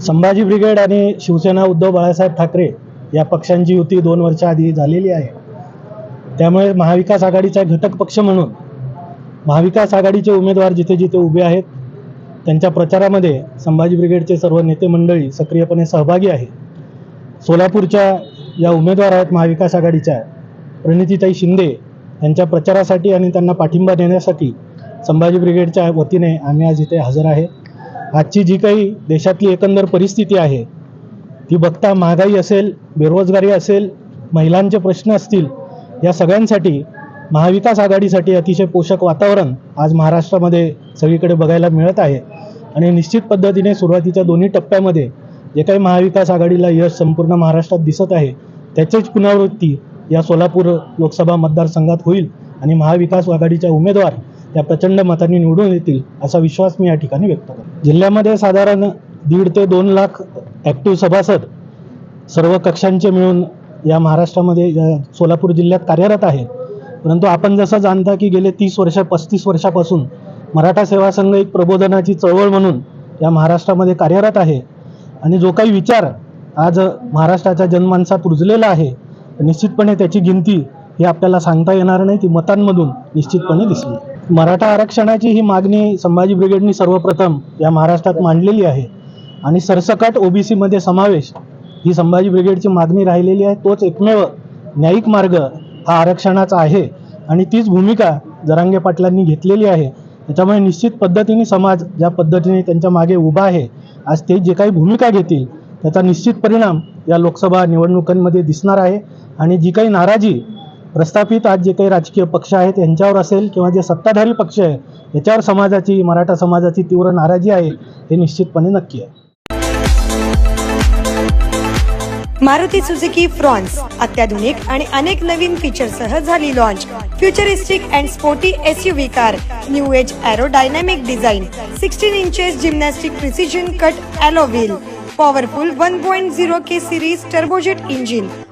Sambhaji brigade आणि शिवसेना उद्धव बाळासाहेब ठाकरे या पक्षांची युती दोन वर्ष आधी झालेली आहे. त्यामुळे महाविकास आघाडीचा घटक पक्ष म्हणून महाविकास आघाडीचे उमेदवार जिथे जिथे उभे आहेत त्यांच्या प्रचारामध्ये संभाजी ब्रिगेडचे सर्व नेते मंडळी सक्रियपणे सहभागी आहे सोलापूरच्या या उमेदवार आहेत महाविकास आघाडीच्या प्रणितीताई शिंदे. यांच्या प्रचारासाठी आणि त्यांना पाठिंबा देण्यासाठी संभाजी ब्रिगेडच्या वतीने आम्ही आज इथे हजर आहे. आजची जी काही देशातली एकंदर परिस्थिती आहे ती बघता महागाई असेल बेरोजगारी असेल महिलांचे प्रश्न असतील या सगळ्यांसाठी महाविकास आघाडीसाठी अतिशय पोषक वातावरण आज महाराष्ट्रामध्ये सगळीकडे बघायला मिळत आहे. आणि निश्चित पद्धतीने सुरुवातीच्या दोन्ही टप्प्यामध्ये जे काही महाविकास आघाडीला यश संपूर्ण महाराष्ट्रात दिसत आहे त्याचीच पुनरावृत्ती या सोलापूर लोकसभा मतदारसंघात होईल आणि महाविकास आघाडीच्या उमेदवार त्या प्रचंड मतांनी निवडून येतील असा विश्वास मी या ठिकाणी व्यक्त करतो. जिल्ह्यामध्ये साधारण दीड ते दोन लाख ॲक्टिव्ह सभासद सर्व कक्षांचे मिळून या महाराष्ट्रामध्ये या सोलापूर जिल्ह्यात कार्यरत आहेत. परंतु आपण जसं जाणता की गेले तीस वर्ष पस्तीस वर्षापासून मराठा सेवा संघ एक प्रबोधनाची चळवळ म्हणून या महाराष्ट्रामध्ये कार्यरत आहे. आणि जो काही विचार आज महाराष्ट्राच्या जनमानसात रुजलेला आहे निश्चितपणे त्याची गिनती ही आपल्याला सांगता येणार नाही ती मतांमधून निश्चितपणे दिसली. मराठा आरक्षणाची ही मागणी संभाजी ब्रिगेडनी सर्वप्रथम या महाराष्ट्रात मांडलेली आहे. आणि सरसकट ओबीसीमध्ये समावेश ही संभाजी ब्रिगेडची मागणी राहिलेली आहे. तोच एकमेव न्यायिक मार्ग हा आरक्षणाचा आहे. आणि तीच भूमिका जरांगे पाटलांनी घेतलेली आहे. त्याच्यामुळे निश्चित पद्धतीने समाज ज्या पद्धतीने त्यांच्या मागे उभा आहे आज ते जे काही भूमिका घेतील त्याचा निश्चित परिणाम या लोकसभा निवडणुकांमध्ये दिसणार आहे. आणि जी काही नाराजी प्रस्थापित आज जे काही राजकीय पक्ष आहेत यांच्यावर असेल किंवा जे सत्ताधारी पक्ष आहे याच्यावर समाजाची मराठा समाजाची तीव्र नाराजी आहे हे निश्चितपणे नक्की आहे. मारुती सुझुकी फ्रॉन्स अत्याधुनिक आणि अनेक नवीन फीचरसह झाली launch futuristic and sporty S U V car new age aerodynamic design sixteen inches gymnastic precision cut alloy wheel powerful one point zero K series turbojet engine